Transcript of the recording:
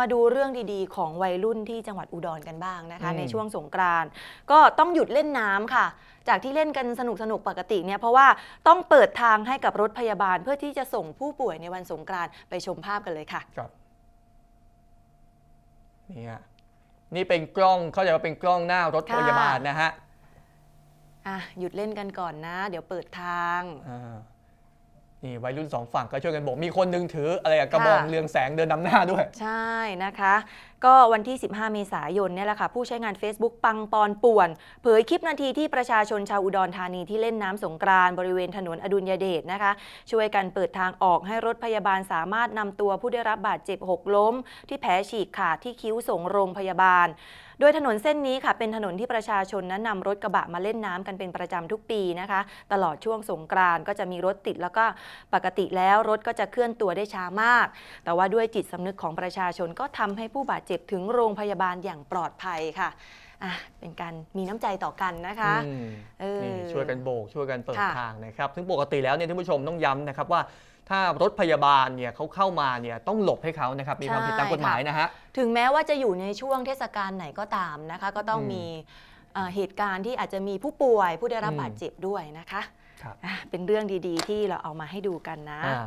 มาดูเรื่องดีๆ ของวัยรุ่นที่จังหวัดอุดรกันบ้างนะคะอืมในช่วงสงกรานต์ก็ต้องหยุดเล่นน้ำค่ะ จากที่เล่นกันสนุกสนุกๆปกติเนี่ยเพราะว่าต้องเปิดทางให้กับรถพยาบาลเพื่อที่จะส่งผู้ป่วยในวันสงกรานต์ไปชมภาพกันเลยค่ะครับนี่ฮะนี่เป็นกล้องเขาจะว่าเป็นกล้องหน้ารถค่ะพยาบาลนะฮะอะหยุดเล่นกันก่อนนะ เดี๋ยวเปิดทางอ่า นี่วัยรุ่นสองฝั่งก็ช่วยกันโบอกมีคนหนึงถืออะไรอะกระบองค่ะ เรืองแสงเดินนำหน้าด้วย ใช่นะคะ ก็วันที่ 15 เมษายนเนี่ยแหละค่ะผู้ใช้งาน Facebook ปังปอนป่วน เผยคลิปนาทีที่ประชาชนชาวอุดรธานีที่เล่นน้ำสงกรานบริเวณถนนอดุลยเดชนะคะ ช่วยกันเปิดทางออกให้รถพยาบาลสามารถนำตัวผู้ได้รับบาดเจ็บหกล้ม ที่แผลฉีกขาดที่คิ้วส่งโรงพยาบาลโดยถนนเส้นนี้ค่ะเป็นถนนที่ประชาชนนั้นนำรถกระบะมาเล่นน้ำกันเป็นประจำทุกปีนะคะ ตลอดช่วงสงกรานก็จะมีรถติดแล้วก็ปกติแล้วรถก็จะเคลื่อนตัวได้ช้ามาก แต่ว่าด้วยจิตสำนึกของประชาชนก็ทำให้ผู้บาดเจ็บถึงโรงพยาบาลอย่างปลอดภัยค่ะอะเป็นการมีน้ำใจต่อกันนะคะอืมเออนี่ช่วยกันโบกช่วยกันเปิดค่ะทางนะครับซึ่งปกติแล้วเนี่ยท่านผู้ชมต้องย้ำนะครับว่าถ้ารถพยาบาลเนี่ยเขาเข้ามาเนี่ยต้องหลบให้เขานะครับมีความผิดตามกฎหมายนะฮะถึงแม้ว่าจะอยู่ในช่วงเทศกาลไหนก็ตามนะคะ ก็ต้องอืมมีเอ่อเหตุการณ์ที่อาจจะมีผู้ป่วยผู้ได้รับอืมบาดเจ็บด้วยนะคะครับอะเป็นเรื่องดีๆ ที่เราเอามาให้ดูกันนะอ่า